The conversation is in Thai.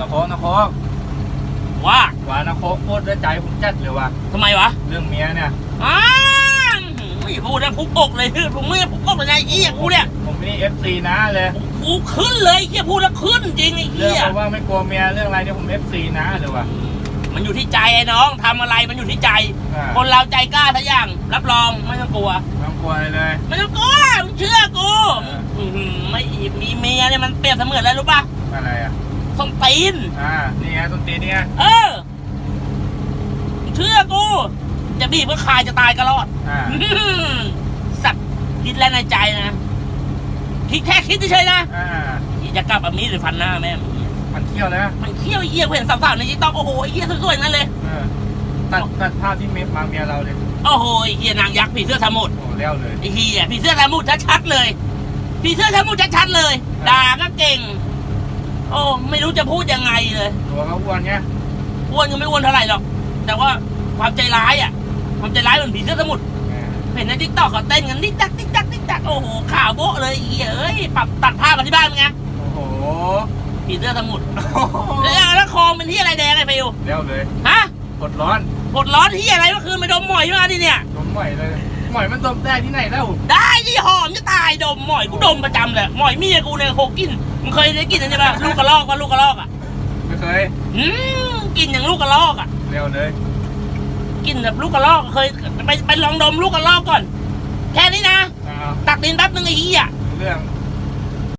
นะโคกนะโคกว่าว่านะโคกพูดด้วยใจผมจัดเลยว่ะทำไมวะ เรื่องเมียเนี่ยอ้าวไม่พูดนะพุกอกเลยผมไม่พุกอกเลยนะไอ้เหี้ยกูเนี่ยผมนี่เอฟซีนะเลยกูขึ้นเลยไอ้เหี้ยพูดแล้วขึ้นจริงไอ้เรื่องเหี้ยเพราะว่าไม่กลัวเมียเรื่องอะไรเนี่ยผมเอฟซีนะเลยว่ะมันอยู่ที่ใจไอ้น้องทำอะไรมันอยู่ที่ใจอ่าคนเราใจกล้าทุกอย่าง รับรองไม่ต้องกลัวไม่ต้องกลัวอะไรเลยไม่ต้องกลัวมึงเชื่อกูเอออื้อหือไม่มีเมียเนี่ยมันเปรียบเสมือนอะไรรู้ป่ะอะไรอะ ส้นตีนอ่า นี่ไงต้นตีนนี่ไงเออมึงเชื่อกูจะบีบก็คายจะตายก็รอดอ่าอื้อหือสัตว์คิดแล้วในใจนะคิดแค่คิดเฉยๆนะอ่าจะกลับแบบนี้หรือฟันหน้าแม่งมันเที่ยวนะมันเขี้ยวไอ้เหี้ยกูเห็นสาวๆในทิกตอกโอ้โหไอ้เหี้ยสวยๆนั่นเลยเออตัดตัดภาพที่เมียมาเมียเราเลยโอ้โหไอ้เหี้ยนางยักษ์ผีเสื้อสมุทรโอ้เลี้ยวเลยไอ้เหี้ยผีเสื้อสมุทรชัดๆเลยผีเสื้อสมุทรชัดๆเลยด่าก็เก่ง โอ้ไม่รู้จะพูดยังไงเลยตัวเขาอ้วนไงอ้วนก็ไม่อ้วนเท่าไหร่หรอก แต่ว่าความใจร้ายอะ ความใจร้ายเหมือนผีเสื้อสมุทรเออเห็นในทิกตอกเขาเต้นกันติ๊กตักติ๊กตักติ๊กตักโอ้โหข่าวโบ๊ะเลยไอ้เหี้ยเอ้ยปรับตัดภาพมาที่บ้านมึงไงโอ้โหผีเสื้อสมุทรแล้วแล้วคลองเป็นที่อะไรแดงไอ้ฟิวเลี้ยวเลยฮะกดร้อนปวดร้อนที่อะไรเมื่อคืนไปดมหมอยมาดิเนี่ยดมหม่อยเลยหม่อยมันดมได้ที่ไหนแล้ว ได้ที่หอมจะตายดมหมอยกูดมประจำเลยหมอยเมียกูเนี่ยโหกิน มึงเคยได้กินอันนี้ป่ะลูกกระลอกป่ะลูกกระลอกอะไม่เคยอืมกินอย่างลูกกระลอกอะเลี้ยวเลยกินแบบลูกกระลอกเคยไปไปลองดมลูกกระลอกก่อน แค่นี้นะอ้าวตักดินแป๊บนึงไอ้เหี้ยเรื่อง